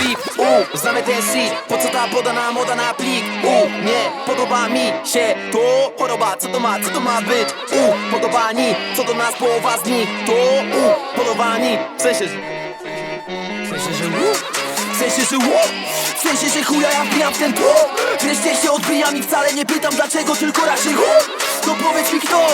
beat U, znamy ten shit Po co ta podana moda na plik U, nie, podoba mi się to choroba Co to ma, co to ma być U, podobani, co do nas połowa z nich To U, podobani W sensie, W sensie, że U sensie, że U W sensie, że chuja ja wbijam w ten tłum Wreszcie się odbijam i wcale nie pytam dlaczego Tylko raczej hu To Powiedz mi kto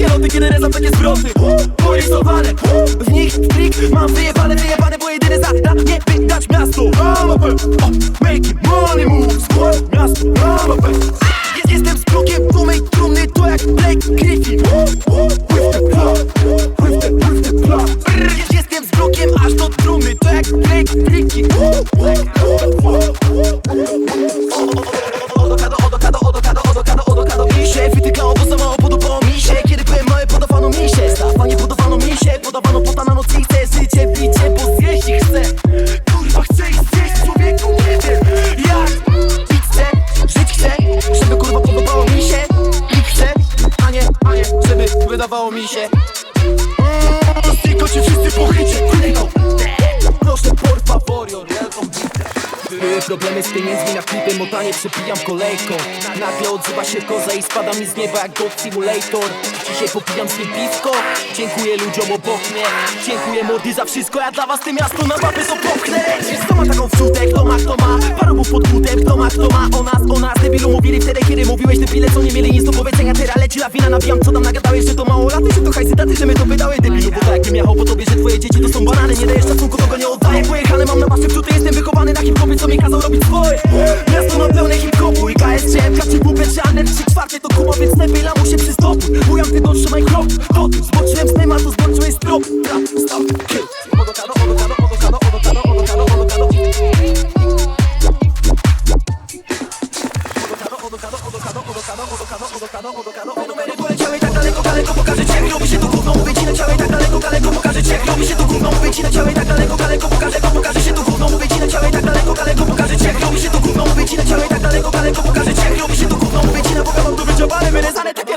takie loty, kiedy rezam takie zwroty Porysowane W nich trik mam wyjebane, wyjebane Bo jedyny za nie wydać miasto oh, Making money moves Skład miasto Jest- Jestem z blokiem dumej trumny To jak Blake Griffin. With the club With the, with the club. Jestem z blokiem aż do trumny To jak Blake Griffin Ich chcę. Kurwa, chcę zjeść, człowieku, nie wiem Jak. Pić chcę, żyć chcę Żeby kurwa podobało mi się. I chcę, a nie, a nie Żeby wydawało mi się. Mm, Tylko ci wszyscy pochycie, kurwa były problemy z pieniędzmi na klipy, motanie przepijam kolejką. Nagle odzywa się koza i spada mi z nieba jak God Simulator. Dzisiaj popijam z nim Dziękuję ludziom obok mnie. Dziękuję mordy za wszystko, ja dla was te miasto na mapy to popchnę. Kto ma taką wrzutę, kto ma, kto ma. Parobów pod butem, kto ma, O nas, o nas, debilu mówili wtedy, kiedy mówiłeś Debile, co nie mieli nic do powiedzenia. Teraz leci lawina, nabijam, co tam nagadałeś Że to mało laty, że to hajsy daty, że my to wydały Debilu, bo tak jakbym jechał po tobie, że twoje dzieci to są banany. Nie dajesz szacunku, to go nie oddaję. Pojechane mam na maszy wrzuty, jestem wychowany na hip-hopie Co mi kazał robić swoje. Miasto ma pełne hip-hopu i KSC Kaczy bubę, czy Anet, trzy czwarte to kuba Więc lepiej lamu się przystopuj Bujam ty dotrzymaj krok To zboczyłem z to zboczyłeś strop odokado, odokado, odokado, odokado, odokado, odokado Numery poleciały tak daleko, daleko Pokażę ci jak robi się to gówno Mówię ci tak daleko, daleko Pokażę robi się to gówno Mówię ci tak daleko, daleko Pokażę, pokażę się to gówno Mówię ci tak daleko, daleko Pokażę robi się to gówno Mówię ci daleko, daleko Pokażę robi się to mam to wyciągane Wyrezane takie